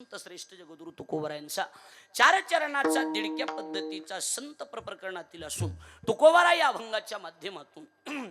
संत श्रेष्ठ जगदुरु तुकोबारायांचा चार चरणाचा दिडक्या पद्धतीचा संत प्रकरणातील असून तुकोबारा या अभंगाच्या माध्यमातून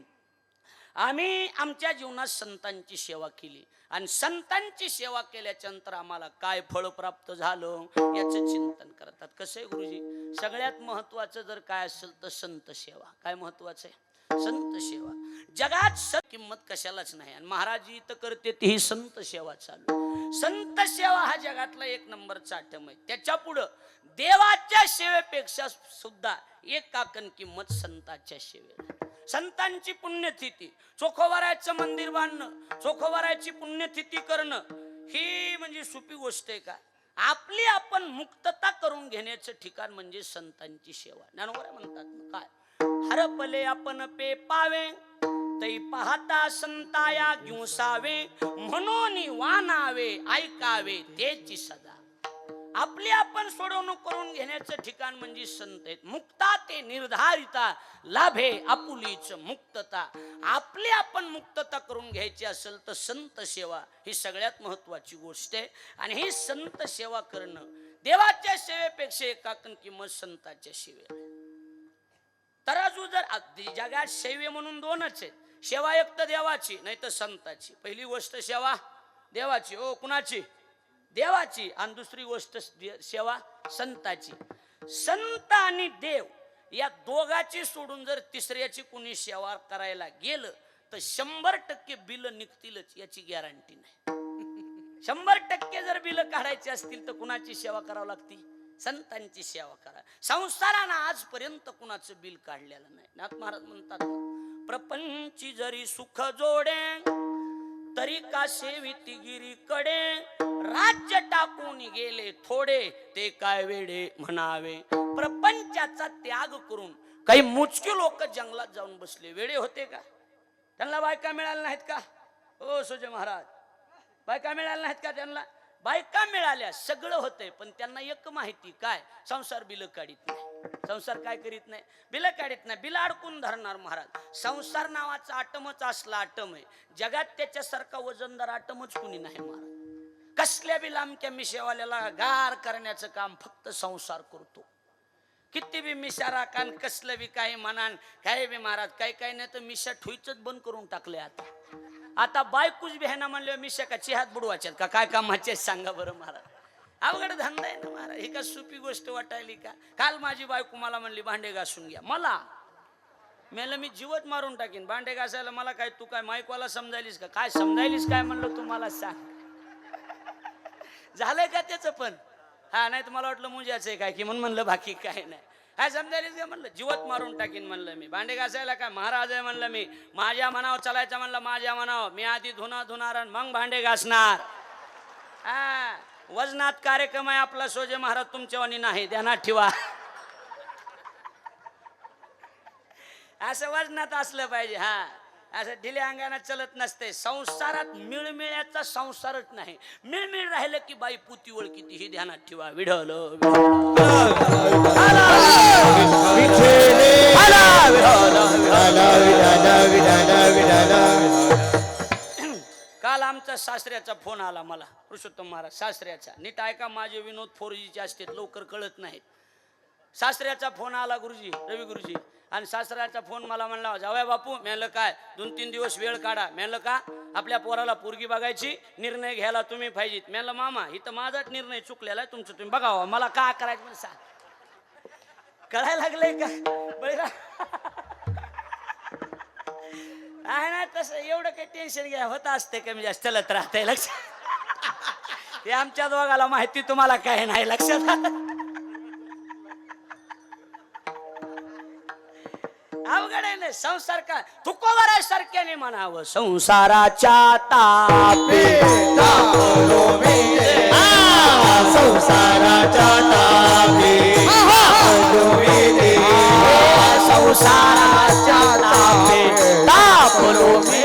आम्ही आमच्या जीवनात संतांची सेवा केली. आणि संतांची सेवा केल्याच्यानंतर आम्हाला काय फळ प्राप्त झालं याचं चिंतन करतात. कसं आहे गुरुजी? सगळ्यात महत्वाचं जर काय असेल तर संत सेवा. काय महत्वाचं आहे? संत सेवा. जगात किंमत कशालाच नाही. आणि महाराज इथं करते ती ही संत सेवा चालू. संत सेवा हा जगातला एक नंबरचा आठम आहे. त्याच्या पुढं देवाच्या सेवेपेक्षा सुद्धा एक काकण किंमत संताच्या सेवेला संतांची पुण्यतिथी चोखोबारायचं मंदिर बांधणं चोखोबारायची पुण्यतिथी करणं ही म्हणजे सोपी गोष्ट आहे का? आपली आपण मुक्तता करून घेण्याचं ठिकाण म्हणजे संतांची सेवा. ज्ञानोबा म्हणतात काय? हरपले आपण पे पावे तै पाहता संताया घेऊसावे म्हणून वानावे ऐकावे तेची सदा. आपली आपण सोडवणूक करून घेण्याचं ठिकाण म्हणजे संत आहेत. मुक्ता ते निर्धारिता लाभे आपुलीच मुक्तता. आपली आपण मुक्तता करून घ्यायची असेल तर संत सेवा ही सगळ्यात महत्वाची गोष्ट आहे. आणि ही संत सेवा करणं देवाच्या सेवेपेक्षा एकाकन किंमत संताच्या सेवेला तराजू जर अगदी जगात सेवे म्हणून दोनच आहेत. सेवा एक तर देवाची नाही तर संताची. पहिली गोष्ट सेवा देवाची. ओ कुणाची? देवाची. आणि दुसरी गोष्ट सेवा संताची. संत आणि देव या दोघाची सोडून जर तिसऱ्याची कुणी सेवा करायला गेलं तर शंभर टक्के बिल निघतीलच याची गॅरंटी नाही. शंभर टक्के जर बिल काढायची असतील तर कुणाची सेवा करावी लागती? संतांची सेवा करा. संसारानं आजपर्यंत कुणाचं बिल काढलेलं नाही. नाथ महाराज म्हणतात ना, प्रपंची जरी सुख जोडे तरी का सेविती गिरीकडे? राज्य टाकून गेले थोडे ते काय वेडे म्हणावे? प्रपंचाचा त्याग करून काही मुचके लोक जंगलात जाऊन बसले. वेडे होते का? त्यांना बायका मिळाल्या नाहीत का? ओ सुजय महाराज. बायका मिळाल्या नाहीत का त्यांना? बायका मिळाल्या सगळं होतंय पण त्यांना एक माहिती काय? संसार बिल काढित नाही. संसार काय करीत नाही? बिल काढत नाही. बिल अडकून धरणार महाराज. संसार नावाचा आटमच असला आटम आहे. जगात त्याच्यासारखा वजनदार आटमच कुणी नाही महाराज. कसल्या बी लांबक्या मिशेवाल्याला गार करण्याचं काम फक्त संसार करतो. किती बी मिशा राखान कसलं बी काही म्हणान काय बी महाराज काही काही नाही तर मिशा ठुईचच बंद करून टाकले आता. आता बायकूच बी म्हणले मिशा का चिहात बुडवायच्यात का? काय कामाचे सांगा बरं महाराज. अवघड धंदा आहे ना महाराज. ही का सोपी गोष्ट वाटायली का? काल माझी बायको मला म्हणली भांडे घासून घ्या. मला? मेलं मी जीवच मारून टाकीन. भांडे घासायला मला काय तू काय मायकोला समजायलीस का? काय समजायलीस काय म्हणलं तू मला सांग. झालंय का त्याचं पण? हा नाही तर मला वाटलं मुंजाचं आहे काय की म्हणून म्हणलं बाकी काय नाही. काय समजायलीस का? म्हणलं जीवत मारून टाकीन म्हणलं मी. भांडे घासायला काय महाराज आहे म्हणलं मी. माझ्या मनावर चालायचं म्हणलं माझ्या मनावर. मी आधी धुना धुणार आणि मग भांडे घासणार. हा. वजनात कार्यक्रम आहे आपला सोजे महाराज तुमच्या वाणी नाही ध्यानात ठेवा असं वजनात असलं पाहिजे हा असं ढिल्या अंगाने चलत नसते संसारात मिळमिळ्याचा संसारच नाही मिळमिळ राहिलं की बाई पुती ओळखीती ही ध्यानात ठेवा विढल काल आमचा सासऱ्याचा फोन आला मला पुरुषोत्तम महाराज सासऱ्याचा. नीट ऐका माझे विनोद फोरजीचे असतात लवकर कळत नाहीत. सासऱ्याचा फोन आला गुरुजी रवी गुरुजी. आणि सासऱ्याचा फोन मला म्हणला जाऊया बापू मेलं काय? दोन तीन दिवस वेळ काढा. मेलं का? आपल्या पोराला पोरगी बघायची निर्णय घ्यायला तुम्ही पाहिजेत. मेलं मामा इथं माझाच निर्णय चुकलेला आहे तुमचं तुम्ही बघावा. मला काय करायचं मला सांग. कळायला लागलंय का? बळीरा आहे ना तसं एवढं काही टेन्शन घ्या होत असते कमी जास्त. चलत राहते लक्षात. हे आमच्या दोघाला माहिती तुम्हाला काय नाही लक्षात. अवघड आहे ना संसार का तुकोवर सारख्याने म्हणावं संसाराच्या तापे संसाराच्या तापे संसाराच्या तापे. तापलो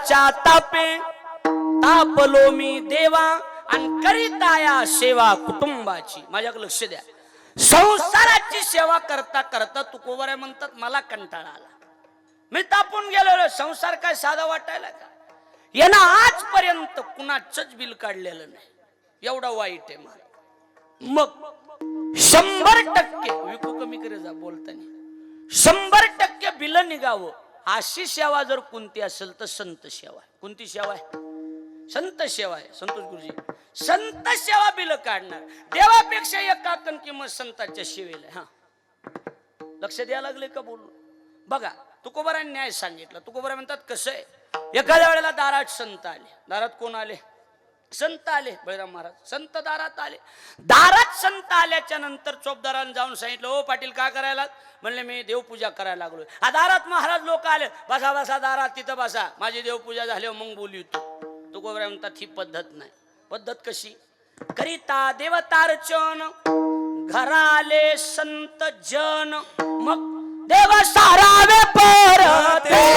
देवाच्या तापे तापलो मी देवा आणि करीताया सेवा कुटुंबाची. माझ्याकडे लक्ष द्या. संसाराची सेवा करता करता तुकोबऱ्या म्हणतात मला कंटाळा आला. मी तापून गेलो संसार काय साधा वाटायला का? यानं आजपर्यंत कुणाचंच बिल काढलेलं नाही. एवढा वाईट आहे मला. मग शंभर टक्के विकू कमी करे जा बोलताना. शंभर टक्के बिल निघावं. अशी सेवा जर कोणती असेल तर संत सेवा आहे. कोणती सेवा आहे? संत सेवा आहे. संतोष गुरुजी संत सेवा बिल काढणार. देवापेक्षा एक काकण किंमत संतांच्या सेवेला हा. लक्ष द्यायला लागले का बोलू? बघा तुकोबरांनी न्याय सांगितला. तुकोबारा म्हणतात कसं आहे? एखाद्या वेळेला दारात संत आले. दारात कोण आले? संत आले बळीराम महाराज संत दारात आले. दारात संत आल्याच्यानंतर चोपदारानं जाऊन सांगितलं ओ पाटील का करायला? म्हणले मी देवपूजा करायला लागलो आ दारात महाराज लोक आले बसा बसा दारात तिथं बसा. माझी देवपूजा झाली मग बोलू तू तू कोबरा म्हणतात ही पद्धत नाही. पद्धत कशी? करिता देवतार्चन घराले संत जन मग देव सारावे परते.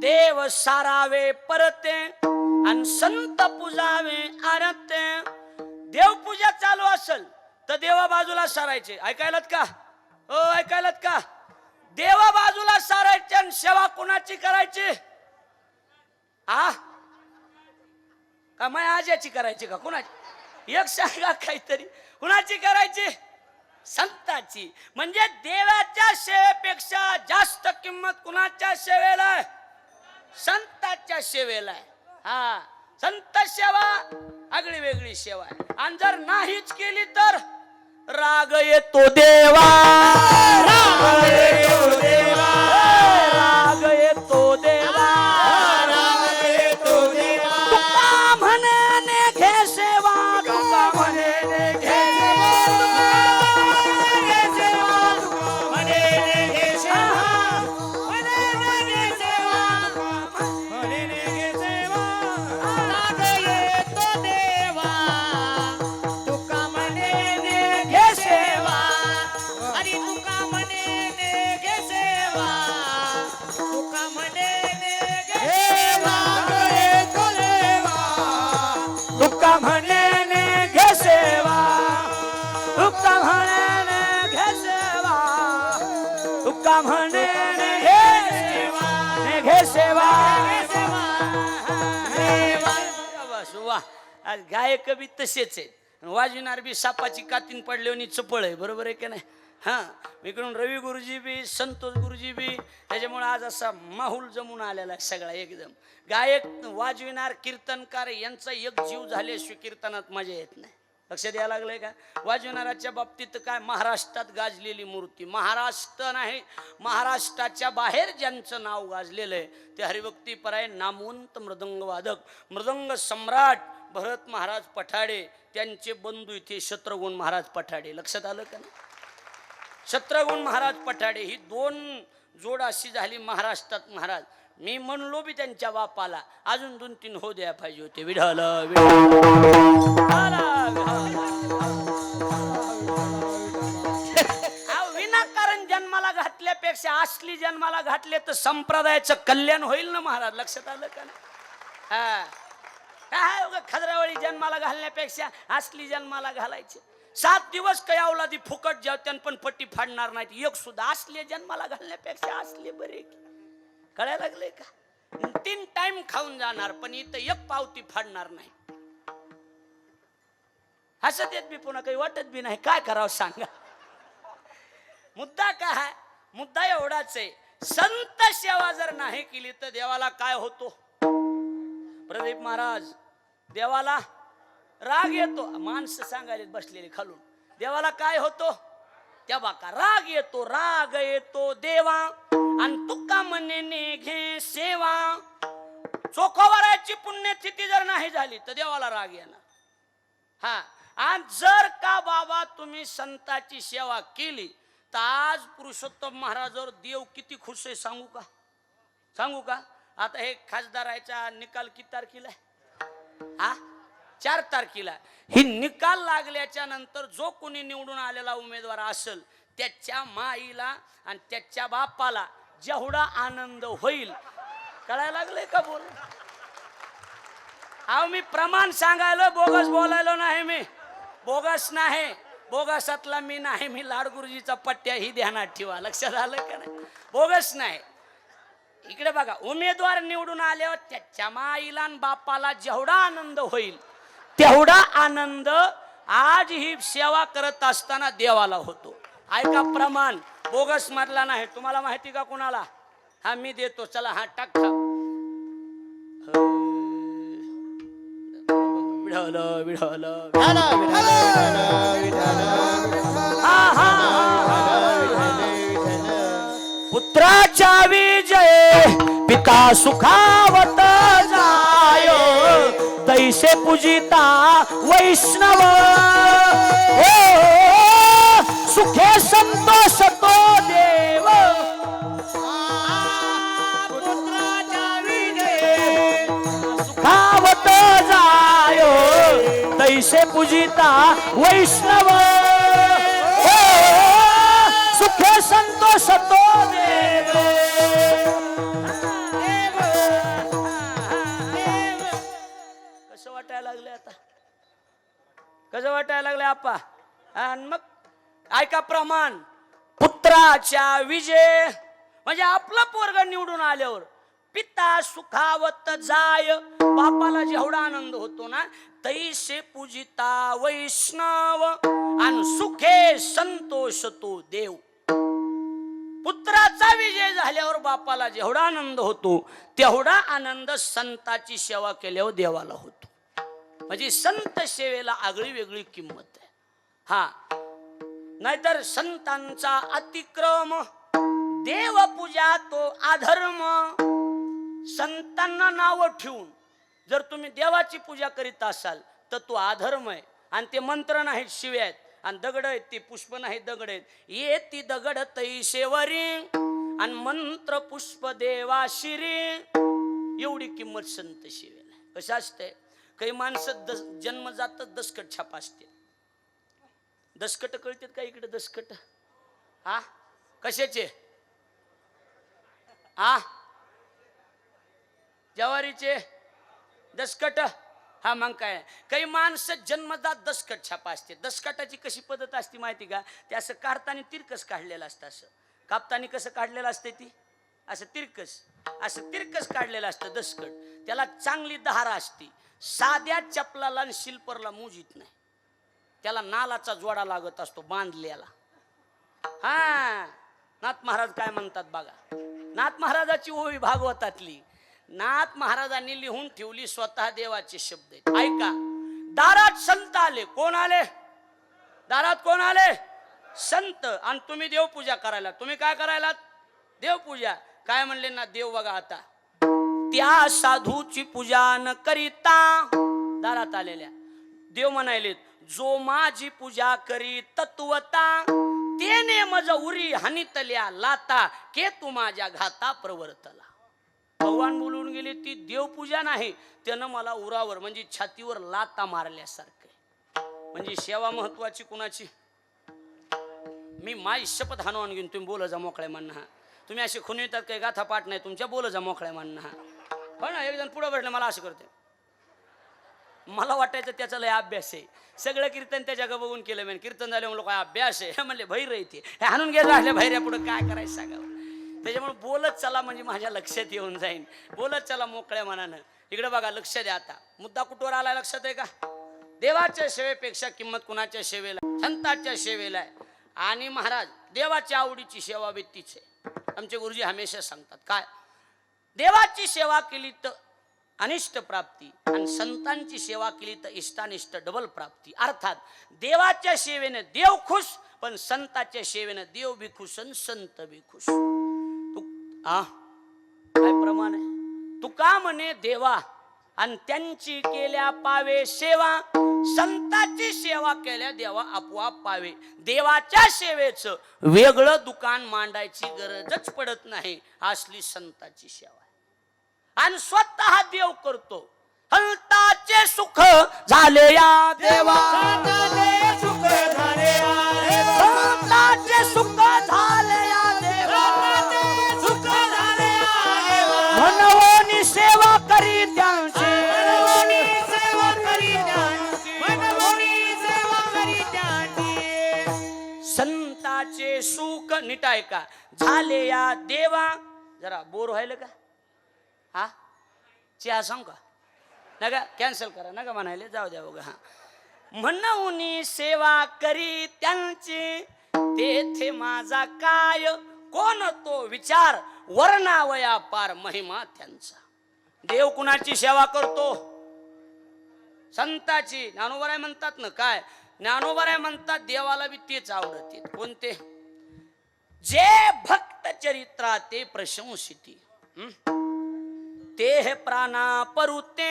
देव सारावे परते आणि संत पुजावे आरते. देवपूजा चालू असेल तर देवा बाजूला सारायचे. ऐकायलात का? हो ऐकायलात का? देवा बाजूला सारायचे आणि सेवा कुणाची करायची? आ? का माय आज्याची करायची का कुणाची? एक सांगा काहीतरी. कुणाची करायची? संताची. म्हणजे देवाच्या सेवेपेक्षा जास्त किंमत कुणाच्या सेवेला संताच्या सेवेला हा. संत सेवा आगळी वेगळी सेवा आहे. आणि जर नाहीच केली तर राग येतो देवा. राग बस वा. आज गायक बी तसेच आहे वाजविणार बी सापाची कातीन पडल्याने चपळ आहे. बरोबर आहे की नाही? हा. इकडून रवी गुरुजी बी संतोष गुरुजी बी त्याच्यामुळे आज असा माहूल जमून आलेला आहे सगळा एकदम. गायक वाजविणार कीर्तनकार यांचा एक जीव झाल्याशिवाय कीर्तनात मजा येत नाही. लक्ष द्यायला लागलंय का? वाजवणाऱ्याच्या बाबतीत काय? महाराष्ट्रात गाजलेली मूर्ती. महाराष्ट्र नाही महाराष्ट्राच्या बाहेर ज्यांचं नाव गाजलेलं आहे ते हरिभक्तीपराय नामवंत मृदंगवादक मृदंग सम्राट भरत महाराज पठाडे त्यांचे बंधू इथे शत्रुघ्न महाराज पठाडे. लक्षात आलं का ना शत्रुघ्न महाराज पठाडे ही दोन जोड अशी झाली महाराष्ट्रात महाराज. मी म्हणलो बी त्यांच्या बापाला अजून दोन तीन हो द्या पाहिजे होते. विढाल विनाकारण जन्माला घातल्यापेक्षा असली जन्माला घातले तर संप्रदायाचं कल्याण होईल ना महाराज? लक्षात आलं का ना हा. काय खजरावळी जन्माला घालण्यापेक्षा असली जन्माला घालायचे. सात दिवस काही अवलादी फुकट जेवत्यान पण पट्टी फाडणार नाहीत. एक सुद्धा असले जन्माला घालण्यापेक्षा असले बरे की. कळायला लागले का? तीन टाइम खाऊन जाणार पण इथं एक पावती फाडणार नाही. हसत येत बी पुन्हा काही वाटत बी नाही. काय करावं सांगा? मुद्दा काय आहे? मुद्दा एवढाच आहे. संत सेवा जर नाही केली तर देवाला काय होतो? प्रदीप महाराज देवाला राग येतो. माणसं सांगायला बसलेले खालून. देवाला काय होतो? त्या बाका राग येतो? राग येतो देवा. आणि तुका म्हणे ने घे सेवा. चोखोवराची पुण्यस्थिती जर नाही झाली तर देवाला राग येणार. हा. आणि जर का बाबा तुम्ही संताची सेवा केली तर आज पुरुषोत्तम महाराजावर देव किती खुश आहे सांगू का? सांगू का? आता हे खासदाराचा निकाल किती तारखेला आहे? हा? चार तारखेला. ही निकाल लागल्याच्या नंतर जो कोणी निवडून आलेला उमेदवार असेल त्याच्या माईला आणि त्याच्या बापाला जेवढा आनंद होईल. कळायला लागले का बोल? अहो मी प्रमाण सांगायला बोगस बोलायलो नाही मी. बोगस नाही. बोगसातला मी नाही मी लाडगुरुजीचा पट्ट्या ही ध्यानात ठेवा. लक्षात आलं का नाही? बोगस नाही. इकडे बघा उमेदवार निवडून आल्यावर त्याच्या माईला आणि बापाला जेवढा आनंद होईल तेवढा आनंद आज ही सेवा करत असताना देवाला होतो. ऐका प्रमाण बोगस मधला नाही. तुम्हाला माहिती का कुणाला? हा मी देतो. चला हा टाक विढवलं विढवलं पुत्राच्या विजय पिता सुखावत तैसे पूजिता वैष्णव. ओ सुखे संतोष तो देव. सुखावत जाय. तैसे पूजिता वैष्णव. वाटायला लागले आपा. आणि मग ऐका प्रमाण पुत्राच्या विजय म्हणजे आपला पोरग निवडून आल्यावर पिता सुखावत जाय बापाला जेवढा आनंद होतो ना तैसे पूजिता वैष्णव आणि सुखे संतोष तो देव. पुत्राचा विजय झाल्यावर बापाला जेवढा आनंद होतो तेवढा आनंद संताची सेवा केल्यावर देवाला होतो. म्हणजे संत सेवेला आगळी वेगळी किंमत आहे. हा. नाहीतर संतांचा अतिक्रम देवपूजा तो अधर्म. संतांना नाव ठेवून जर तुम्ही देवाची पूजा करीत असाल तर तो अधर्म आहे. आणि ते मंत्र नाहीत शिव्या आहेत. आणि दगड आहेत ते पुष्प नाही दगड आहेत. ये ती दगड तैशेवरी आणि मंत्र पुष्प देवा शिरी. एवढी किंमत संत शिवेला कशा असते काही माणसं दस जन्मजातच दसकट छाप असते दसकट कळतात का इकडे दसकट? हा कशाचे? हा जवारीचे? दसकट? हा मग काय? काही माणसं जन्मदात दसकट छापा असते दसकटाची कशी पद्धत असते माहिती का? ते असं काढताना तिरकस काढलेलं असतं असं. कापताना कसं काढलेलं असते ती? असं तिरकस. असं तिरकस काढलेलं असतं दसकट. त्याला चांगली दहारा असते. साध्या चपलाला आणि शिल्परला मुजीत नाही. त्याला नालाचा जोडा लागत असतो बांधलेला हा नाथ महाराज काय म्हणतात बघा? नाथ महाराजाची ओवी भागवतातली. नाथ महाराजांनी लिहून ठेवली स्वतः देवाचे शब्द ऐका दारात संत आले. कोण आले? दारात कोण आले? संत. आणि तुम्ही देवपूजा करायला. तुम्ही काय करायला देवपूजा. काय म्हणले ना देव बघा आता. त्या साधूची पूजा न करिता दारात आलेल्या. देव म्हणायले जो माझी पूजा करी तत्वता तेने मज उरी हानितल्या लाता के तू माझ्या घाता प्रवर्तला. भगवान बोलून गेले ती देवपूजा नाही त्यानं मला उरावर म्हणजे छातीवर लाता मारल्यासारखं म्हणजे सेवा महत्वाची कुणाची? मी माय शपथ हानवान घेऊन तुम्ही बोल जा मोकळ्या म्हणणं हा तुम्ही अशी खून येतात काही गाथा पाठ नाही तुमच्या बोल जा मोकळ्या म्हणणं हा हो ना एक जण पुढं बसलं मला असं करते मला वाटायचं त्याचा लय अभ्यास आहे. सगळं कीर्तन त्याच्या ग बघून केलं मी कीर्तन झाले लोक अभ्यास आहे? म्हणले भैर येते हे हाणून गेलं असल्या भैऱ्या पुढं काय करायचं सांगावं. त्याच्यामुळे बोलत चला म्हणजे माझ्या लक्षात येऊन जाईन. बोलत चला मोकळ्या मनानं. इकडे बघा लक्ष द्या आता. मुद्दा कुठवर आला लक्षात आहे का? देवाच्या सेवेपेक्षा किंमत कुणाच्या सेवेला? संताच्या सेवेला आहे. आणि महाराज देवाच्या आवडीची सेवा व्यक्तीच आहे. आमचे गुरुजी हमेशा सांगतात काय? देवाची सेवा केली तर अनिष्ट प्राप्ती आणि संतांची सेवा केली तर इष्टानिष्ट डबल प्राप्ती. अर्थात देवाच्या सेवेने देव खुश पण संताच्या सेवेने देव बी खुश आणि संत बी खुश. तू आ? काय प्रमाण आहे? तुका म्हणे देवा आणि त्यांची केल्या पावे सेवा. संताची सेवा केल्या देवा आपोआप पावे. देवाच्या सेवेचं वेगळं दुकान मांडायची गरजच पडत नाही. असली संताची सेवा आणि स्वतः देव करतो. हलताचे सुख झाले या देवा. हलताचे सुख झाले नीट ऐका झाले या देवा. जरा बोर व्हायला का? हा? चहा सांग का? नका कॅन्सल करा नका म्हणायले. जाऊ द्या बघा हा. म्हणून सेवा करी त्यांची. तेथे माझा काय? कोण तो विचार? वर्णावया पार महिमा त्यांचा. देव कुणाची सेवा करतो? संताची. ज्ञानोबराय म्हणतात ना काय? ज्ञानोबराय म्हणतात देवाला बी तेच आवडते. कोणते? जे भक्त चरित्रा ते प्रशंसिती? ते हे प्राणा परुते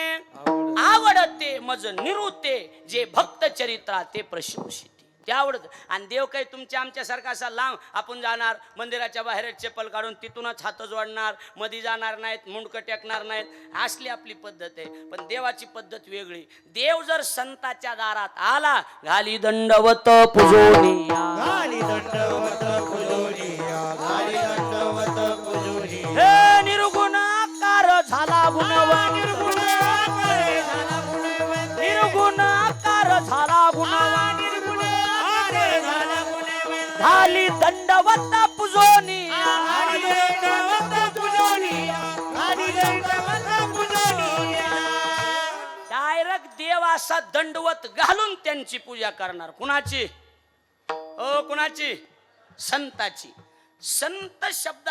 आवडते. मज निरुते जे भक्त चरित्रा ते प्रशंसिती. ते आवडत. आणि देव काही तुमच्या आमच्यासारखा असा लांब आपण जाणार मंदिराच्या बाहेर चप्पल काढून तिथूनच हात जोडणार मधी जाणार नाहीत मुंडकं टेकणार नाहीत असली आपली पद्धत आहे. पण देवाची पद्धत वेगळी. देव जर संताच्या दारात आला घाली दंडवत पुजोनिया दंडवत पुजोनी डायरेक्ट देव असा दंडवत घालून त्यांची पूजा करणार. कुणाची? ओ कुणाची? संताची. संत शब्द